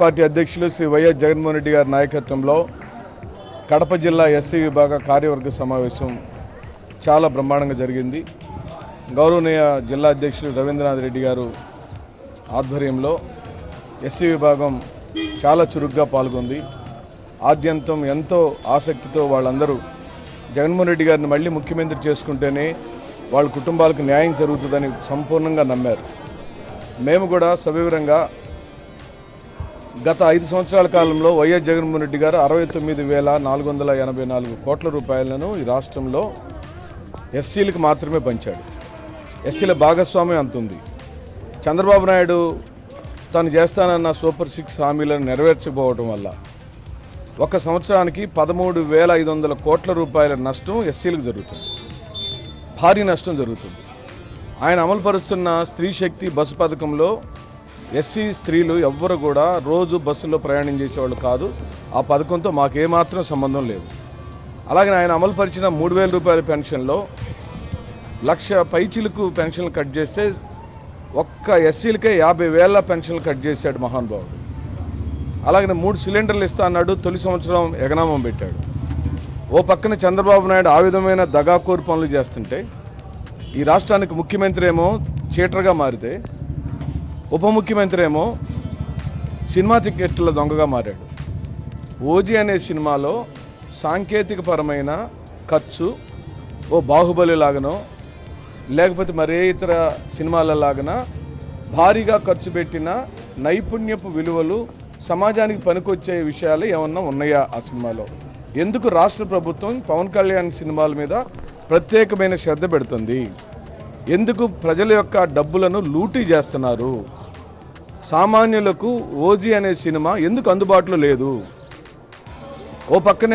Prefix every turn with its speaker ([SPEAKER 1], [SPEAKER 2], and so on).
[SPEAKER 1] Party అధ్యక్షులు Shri YS Jaganmohan Reddy గారి నాయకత్వంలో కడప జిల్లా ఎస్సీ విభాగ కార్యవర్గ సమావేశం చాలా బ్రహ్మాండంగా జరిగింది. గౌరవనీయ జిల్లా అధ్యక్షులు రవీంద్రనాథ్ రెడ్డి గారు ఆధ్వర్యంలో ఎస్సీ విభాగం చాలా చురుగ్గా పాల్గొంది. ఆద్యంతం ఎంతో ఆసక్తితో వాళ్ళందరూ జగన్మోహన్ రెడ్డి గారిని మళ్ళీ ముఖ్యమంత్రి చేసుకుంటేనే వాళ్ళ కుటుంబాలకు న్యాయం జరుగుతుందని సంపూర్ణంగా నమ్మారు. మేము కూడా సవివరంగా గత ఐదు సంవత్సరాల కాలంలో వైఎస్ జగన్మోహన్ రెడ్డి గారు అరవై తొమ్మిది వేల నాలుగు వందల ఎనభై నాలుగు కోట్ల రూపాయలను ఈ రాష్ట్రంలో ఎస్సీలకు మాత్రమే పంచాడు. ఎస్సీల భాగస్వామ్యం అంత ఉంది. చంద్రబాబు నాయుడు తను చేస్తానన్న సూపర్ సిక్స్ హామీలను నెరవేర్చకపోవడం వల్ల ఒక సంవత్సరానికి పదమూడు వేల ఐదు వందల కోట్ల రూపాయల నష్టం ఎస్సీలకు జరుగుతుంది. భారీ నష్టం జరుగుతుంది. ఆయన అమలుపరుస్తున్న స్త్రీ శక్తి బస్సు పథకంలో ఎస్సీ స్త్రీలు ఎవ్వరు కూడా రోజు బస్సులో ప్రయాణం చేసేవాళ్ళు కాదు. ఆ పథకంతో మాకేమాత్రం సంబంధం లేదు. అలాగే ఆయన అమలుపరిచిన మూడు వేల రూపాయల పెన్షన్లో లక్ష పైచిలకు పెన్షన్లు కట్ చేస్తే ఒక్క ఎస్సీలకే యాభై వేల పెన్షన్లు కట్ చేశాడు మహానుభావుడు అలాగే మూడు సిలిండర్లు ఇస్తా అన్నాడు తొలి సంవత్సరం ఎగనామం పెట్టాడు. ఓ పక్కన చంద్రబాబు నాయుడు ఆ విధమైన దగాకోరు పనులు చేస్తుంటే ఈ రాష్ట్రానికి ముఖ్యమంత్రి ఏమో చీటర్గా మారితే ఉప ముఖ్యమంత్రి ఏమో సినిమా టికెట్ల దొంగగా మారాడు. ఓజీ అనే సినిమాలో సాంకేతికపరమైన ఖర్చు ఓ బాహుబలి లాగనో లేకపోతే మరే ఇతర సినిమాల లాగన భారీగా ఖర్చు పెట్టిన నైపుణ్యపు విలువలు సమాజానికి పనికొచ్చే విషయాలు ఏమన్నా ఉన్నాయా ఆ సినిమాలో? ఎందుకు రాష్ట్ర ప్రభుత్వం పవన్ కళ్యాణ్ సినిమాల మీద ప్రత్యేకమైన శ్రద్ధ పెడుతుంది? ఎందుకు ప్రజల యొక్క డబ్బులను లూటీ చేస్తున్నారు? సామాన్యులకు ఓజీ అనే సినిమా ఎందుకు అందుబాటులో లేదు? ఓ పక్కనే